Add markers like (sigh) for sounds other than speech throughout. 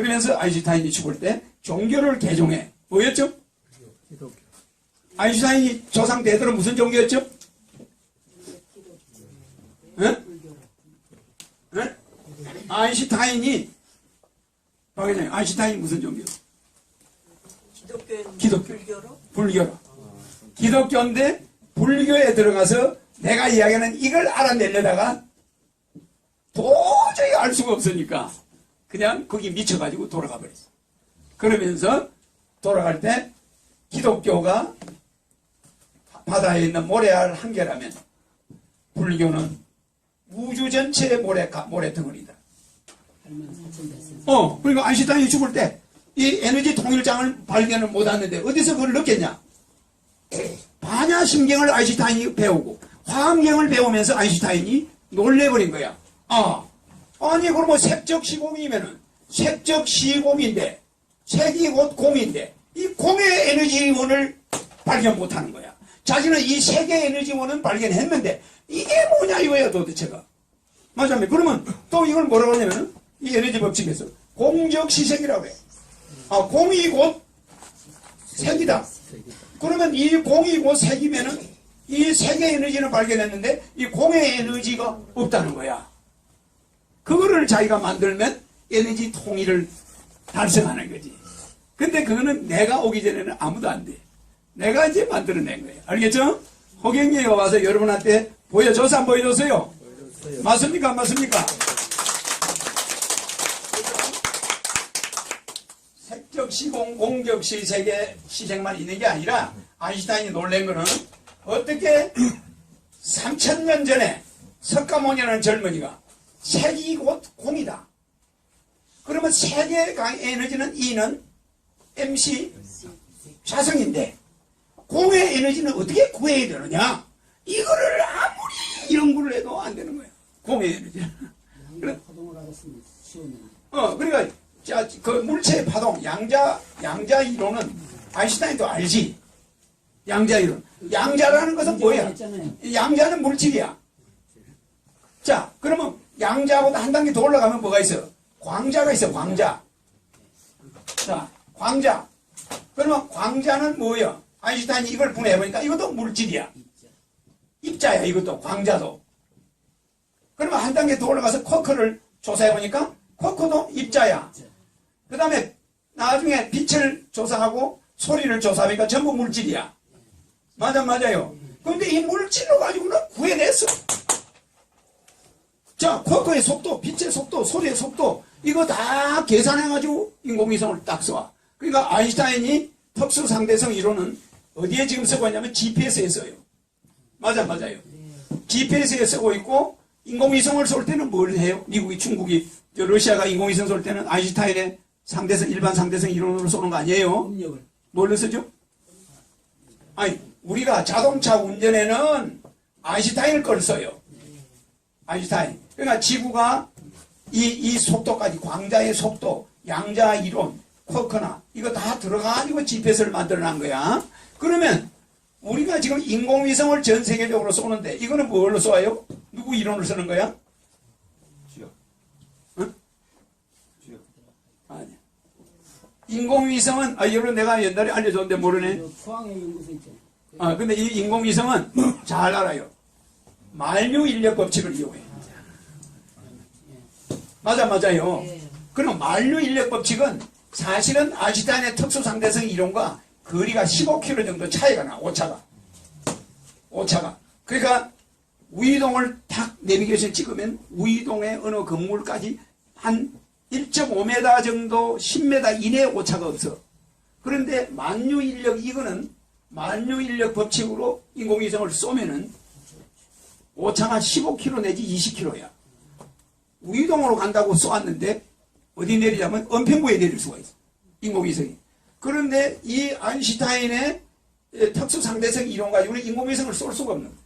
그러면서 아인슈타인이 죽을 때 종교를 개종해. 뭐였죠? 아인슈타인이 조상 대대로 무슨 종교였죠? 응? 응? 아인슈타인이 박 회장님, 아인슈타인이 무슨 종교? 기독교. 불교로 불교로. 기독교인데 불교에 들어가서 내가 이야기하는 이걸 알아내려다가 도저히 알 수가 없으니까 그냥 거기 미쳐가지고 돌아가 버렸어. 그러면서 돌아갈 때 기독교가 바다에 있는 모래알 한 개라면 불교는 우주 전체의 모래, 모래 덩어리다. 어, 그러니까 아인슈타인이 죽을 때 이 에너지 통일장을 발견을 못했는데 어디서 그걸 넣겠냐? 반야심경을 아인슈타인이 배우고 화학경을 배우면서 아인슈타인이 놀래버린 거야. 아, 아니 그럼 뭐 색적 시공이면은 색적 시공인데 색이 곧 공인데 이 공의 에너지원을 발견 못하는 거야. 자기는 이 색의 에너지원은 발견했는데 이게 뭐냐 이거야 도대체가. 맞아요. 그러면 또 이걸 뭐라고 하냐면은 이 에너지 법칙에서 공적 시색이라고 해. 아, 공이 곧 색이다. 그러면 이 공이 곧 색이면은 이 색의 에너지는 발견했는데 이 공의 에너지가 없다는 거야. 그거를 자기가 만들면 에너지 통일을 달성하는 거지. 근데 그거는 내가 오기 전에는 아무도 안 돼. 내가 이제 만들어낸 거예요. 알겠죠? 호경이가 와서 여러분한테 보여줘서 안 보여줬어요? 맞습니까? 안 맞습니까? 색적 시공, 공적 시색의 시색만 있는 게 아니라 아인슈타인이 놀란 거는 어떻게 3천년 전에 석가모니라는 젊은이가 색이 곧 공이다. 그러면 색의 강- 에너지는 E는 MC 자성인데 공의 에너지는 어떻게 구해야 되느냐? 이거를 아무리 연구를 해도 안 되는 거야. 공의 에너지. 그래. 어, 그러니까 자, 그 물체의 파동, 양자, 양자 이론은 아인슈타인도 알지. 양자 이론. 양자라는 것은 뭐야? 양자는 물질이야. 자, 그러면 양자보다 한 단계 더 올라가면 뭐가 있어? 광자가 있어, 광자. 자, 광자. 그러면 광자는 뭐야? 아인슈타인이 이걸 분해해보니까 이것도 물질이야. 입자야, 이것도, 광자도. 그러면 한 단계 더 올라가서 쿼크를 조사해보니까 쿼크도 입자야. 그 다음에 나중에 빛을 조사하고 소리를 조사하니까 전부 물질이야. 맞아, 맞아요. 근데 이 물질로 가지고는 구해냈어. 자, 쿼크의 속도, 빛의 속도, 소리의 속도, 이거 다 계산해가지고 인공위성을 딱 써. 그러니까 아인슈타인이 특수상대성 이론은 어디에 지금 쓰고 있냐면 GPS에 써요. 맞아, 맞아요. GPS에 쓰고 있고, 인공위성을 쏠 때는 뭘 해요? 미국이, 중국이, 저 러시아가 인공위성 쏠 때는 아인슈타인의 상대성, 일반 상대성 이론으로 쏘는 거 아니에요? 음력을 뭘로 쓰죠? 아니, 우리가 자동차 운전에는 아인슈타인을 걸 써요. 아인슈타인. 그러니까 지구가 이, 이 속도까지, 광자의 속도, 양자 이론, 쿼크나, 이거 다 들어가가지고 GPS를 만들어 놓은 거야. 그러면 우리가 지금 인공위성을 전 세계적으로 쏘는데, 이거는 뭘로 쏘아요? 누구 이론을 쓰는 거야? 응? 아니야. 인공위성은, 아, 여러분 내가 옛날에 알려줬는데 모르네. 그 포항에 연구소 있잖아요. 아, 근데 이 인공위성은 잘 알아요. 만유 인력 법칙을 이용해. 맞아, 맞아요. 그럼 만유 인력 법칙은 사실은 아인슈타인의 특수상대성 이론과 거리가 15km 정도 차이가 나, 오차가. 오차가. 그러니까 우이동을 탁 내비게이션 찍으면 우이동의 어느 건물까지 한 1.5m 정도 10m 이내 오차가 없어. 그런데 만유 인력 이거는 만유 인력 법칙으로 인공위성을 쏘면은 오차가 15km 내지 20km야. 우이동으로 간다고 쏘았는데 어디 내리자면 은평구에 내릴 수가 있어. 인공위성이. 그런데 이 아인슈타인의 에, 특수 상대성 이론 가지고는 인공위성을 쏠 수가 없는 거예요.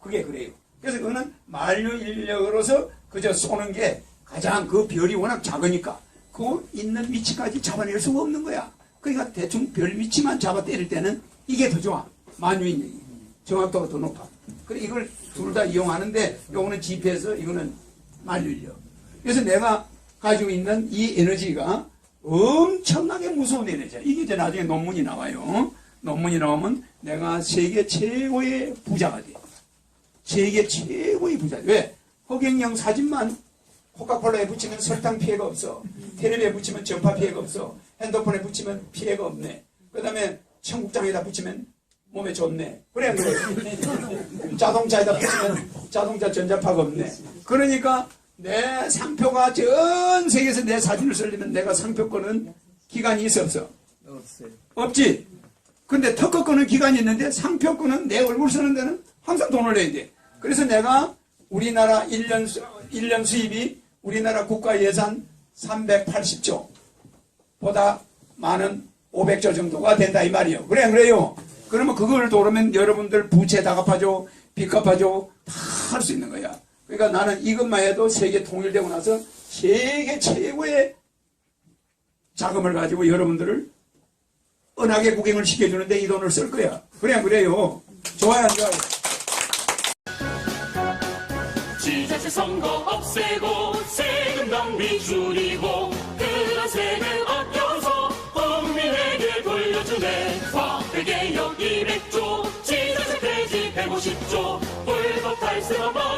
그게 그래요. 그래서 그거는 만류 인력으로서 그저 쏘는 게 가장 그 별이 워낙 작으니까 그 있는 위치까지 잡아낼 수가 없는 거야. 그러니까 대충 별 위치만 잡아 때릴 때는 이게 더 좋아. 만유 인력이. 정확도가 더 높아. 그래 이걸 둘 다 이용하는데 요거는 GPS, 이거는 인력. 그래서 내가 가지고 있는 이 에너지가 엄청나게 무서운 에너지야. 이게 이제 나중에 논문이 나와요. 논문이 나오면 내가 세계 최고의 부자가 돼. 세계 최고의 부자. 왜? 허경영 사진만 코카콜라에 붙이면 설탕 피해가 없어. 텔레비에 붙이면 전파 피해가 없어. 핸드폰에 붙이면 피해가 없네. 그 다음에 청국장에다 붙이면 몸에 좋네. 그래, 안 그래? (laughs) 자동차에다 붙이면 자동차 전자파가 없네. 그러니까 내 상표가 전 세계에서 내 사진을 쓰려면 내가 상표권은 기간이 있어 없어? 없어요. 없지. 근데 특허권은 기간이 있는데 상표권은 내 얼굴 쓰는 데는 항상 돈을 내야 돼. 그래서 내가 우리나라 1년, 수, 1년 수입이 우리나라 국가 예산 380조 보다 많은 500조 정도가 된다 이 말이에요. 그래 안 그래요? 그러면 그걸 도르면 여러분들 부채 다 갚아줘, 빚 갚아줘 다 할 수 있는 거야. 그러니까 나는 이것만 해도 세계 통일되고 나서 세계 최고의 자금을 가지고 여러분들을 은하계 구경을 시켜주는데 이 돈을 쓸 거야. 그래 안 그래요? 좋아요 안 좋아요? 지자체 선거 없애고 세금 낭비 줄이고 50조 월급 달세가